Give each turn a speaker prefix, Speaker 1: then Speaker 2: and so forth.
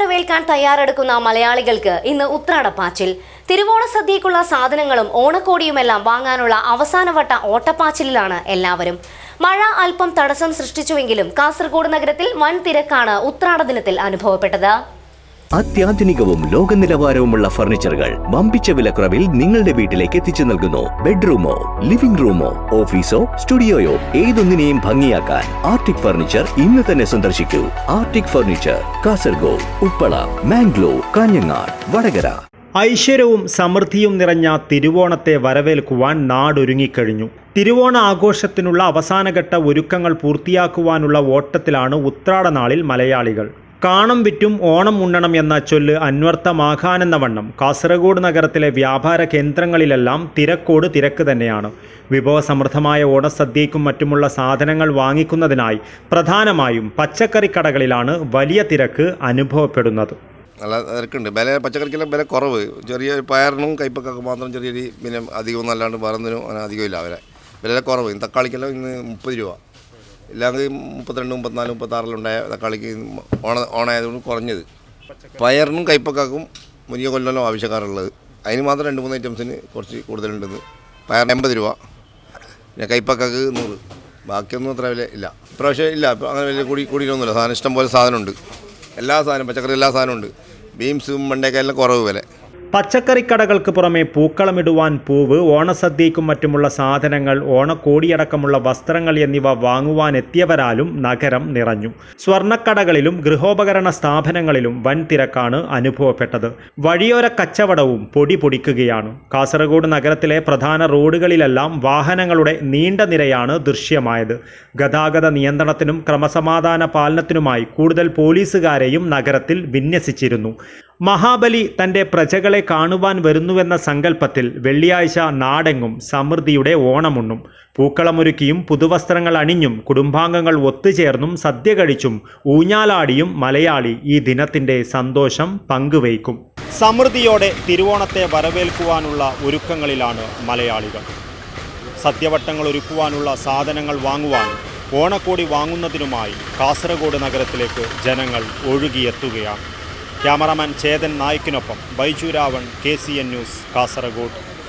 Speaker 1: വരവേൽക്കാൻ തയ്യാറെടുക്കുന്ന മലയാളികൾക്ക് ഇന്ന് ഉത്രാടപ്പാച്ചിൽ തിരുവോണ സദ്യക്കുള്ള സാധനങ്ങളും ഓണക്കോടിയുമെല്ലാം വാങ്ങാനുള്ള അവസാനവട്ട ഓട്ടപ്പാച്ചിലിലാണ് എല്ലാവരും. മഴ അല്പം തടസ്സം സൃഷ്ടിച്ചുവെങ്കിലും കാസർഗോഡ് നഗരത്തിൽ വൻ തിരക്കാണ് ഉത്രാട ദിനത്തിൽ അനുഭവപ്പെട്ടത്.
Speaker 2: അത്യാധുനികവും ലോക നിലവാരവുമുള്ള ഫർണിച്ചറുകൾ വമ്പിച്ച വിലക്കുറവിൽ നിങ്ങളുടെ വീട്ടിലേക്ക് എത്തിച്ചു നൽകുന്നു. ബെഡ്റൂമോ ലിവിംഗ് റൂമോ ഓഫീസോ സ്റ്റുഡിയോയോ ഏതൊന്നിനെയും ഭംഗിയാക്കാൻ ആർട്ടിക് ഫർണിച്ചർ ഇന്ന് തന്നെ സന്ദർശിക്കൂ. Arctic furniture Kasaragod Uppala Mangalore Kanhangad Vadakara.
Speaker 3: ഐശ്വര്യവും സമൃദ്ധിയും നിറഞ്ഞ തിരുവോണത്തെ വരവേൽക്കുവാൻ നാടൊരുങ്ങിക്കഴിഞ്ഞു. തിരുവോണ ആഘോഷത്തിനുള്ള അവസാനഘട്ട ഒരുക്കങ്ങൾ പൂർത്തിയാക്കുവാനുള്ള ഓട്ടത്തിലാണ് ഉത്രാടനാളിൽ മലയാളികൾ. കാണം വിറ്റും ഓണം ഉണ്ണണം എന്ന ചൊല്ല് അന്വർത്ഥമാകാനെന്ന വണ്ണം കാസർഗോഡ് നഗരത്തിലെ വ്യാപാര കേന്ദ്രങ്ങളിലെല്ലാം തിരക്കോട് തിരക്ക് തന്നെയാണ്. വിഭവസമൃദ്ധമായ ഓണസദ്യയ്ക്കും മറ്റുമുള്ള സാധനങ്ങൾ വാങ്ങിക്കുന്നതിനായി പ്രധാനമായും പച്ചക്കറി കടകളിലാണ് വലിയ തിരക്ക് അനുഭവപ്പെടുന്നത്.
Speaker 4: നല്ല തിരക്കുണ്ട്. വില പച്ചക്കറിക്കെല്ലാം വില കുറവ്. ചെറിയ പയറിനും കൈപ്പക്കൊക്കെ മാത്രം ചെറിയ പിന്നെ അധികം അല്ലാണ്ട് വേറൊന്നിനും അധികമില്ല വില. വില കുറവ്. തക്കാളിക്കെല്ലാം ഇന്ന് മുപ്പത് രൂപ. ഇല്ലെങ്കിൽ മുപ്പത്തിരണ്ട് മുപ്പത്തിനാല് മുപ്പത്താറിലുണ്ടായ തക്കാളിക്ക് ഓണ ഓണായതുകൊണ്ട് കുറഞ്ഞത്. പയറിനും കൈപ്പക്കാക്കും മുരിയ കൊല്ലോ ആവശ്യക്കാരുള്ളത്. അതിന് മാത്രം രണ്ട് മൂന്ന് ഐറ്റംസിന് കുറച്ച് കൂടുതലുണ്ടെന്ന്. പയറിന് എൺപത് രൂപ. പിന്നെ കൈപ്പക്കാക്ക് നൂറ്. ബാക്കിയൊന്നും അത്ര വില ഇല്ല. ഇപ്രാവശ്യം ഇല്ല. അങ്ങനെ വലിയ കൂടി കൂടിയിട്ടൊന്നുമില്ല. സാധനം ഇഷ്ടം പോലെ സാധനമുണ്ട്. എല്ലാ സാധനവും പച്ചക്കറി എല്ലാ സാധനമുണ്ട്. ബീൻസും മണ്ടേക്കെല്ലാം കുറവ് വില.
Speaker 3: പച്ചക്കറിക്കടകൾക്ക് പുറമെ പൂക്കളമിടുവാൻ പൂവ് ഓണസദ്യയ്ക്കും മറ്റുമുള്ള സാധനങ്ങൾ ഓണക്കോടിയടക്കമുള്ള വസ്ത്രങ്ങൾ എന്നിവ വാങ്ങുവാനെത്തിയവരാലും നഗരം നിറഞ്ഞു. സ്വർണക്കടകളിലും ഗൃഹോപകരണ സ്ഥാപനങ്ങളിലും വൻ തിരക്കാണ് അനുഭവപ്പെട്ടത്. വഴിയോര കച്ചവടവും പൊടി പൊടിക്കുകയാണ്. കാസർഗോഡ് നഗരത്തിലെ പ്രധാന റോഡുകളിലെല്ലാം വാഹനങ്ങളുടെ നീണ്ട നിരയാണ് ദൃശ്യമായത്. ഗതാഗത നിയന്ത്രണത്തിനും ക്രമസമാധാന പാലനത്തിനുമായി കൂടുതൽ പോലീസുകാരെയും നഗരത്തിൽ വിന്യസിച്ചിരുന്നു. മഹാബലി തന്റെ പ്രജകളെ കാണുവാൻ വരുന്നുവെന്ന സങ്കല്പത്തിൽ വെള്ളിയാഴ്ച നാടെങ്ങും സമൃദ്ധിയുടെ ഓണമുണ്ണും. പൂക്കളമൊരുക്കിയും പുതുവസ്ത്രങ്ങൾ അണിഞ്ഞും കുടുംബാംഗങ്ങൾ ഒത്തുചേർന്നും സദ്യ കഴിച്ചും ഊഞ്ഞാലാടിയും മലയാളി ഈ ദിനത്തിന്റെ സന്തോഷം പങ്കുവയ്ക്കും. സമൃദ്ധിയോടെ തിരുവോണത്തെ വരവേൽക്കുവാനുള്ള ഒരുക്കങ്ങളിലാണ് മലയാളികൾ. സത്യവട്ടങ്ങൾ ഒരുക്കുവാനുള്ള സാധനങ്ങൾ വാങ്ങുവാനും ഓണക്കോടി വാങ്ങുന്നതിനുമായി കാസർഗോഡ് നഗരത്തിലേക്ക് ജനങ്ങൾ ഒഴുകിയെത്തുകയാണ്. Cameraman Chetan നായിക്കിനൊപ്പം Baiju Ravan K C N news Kasaragod.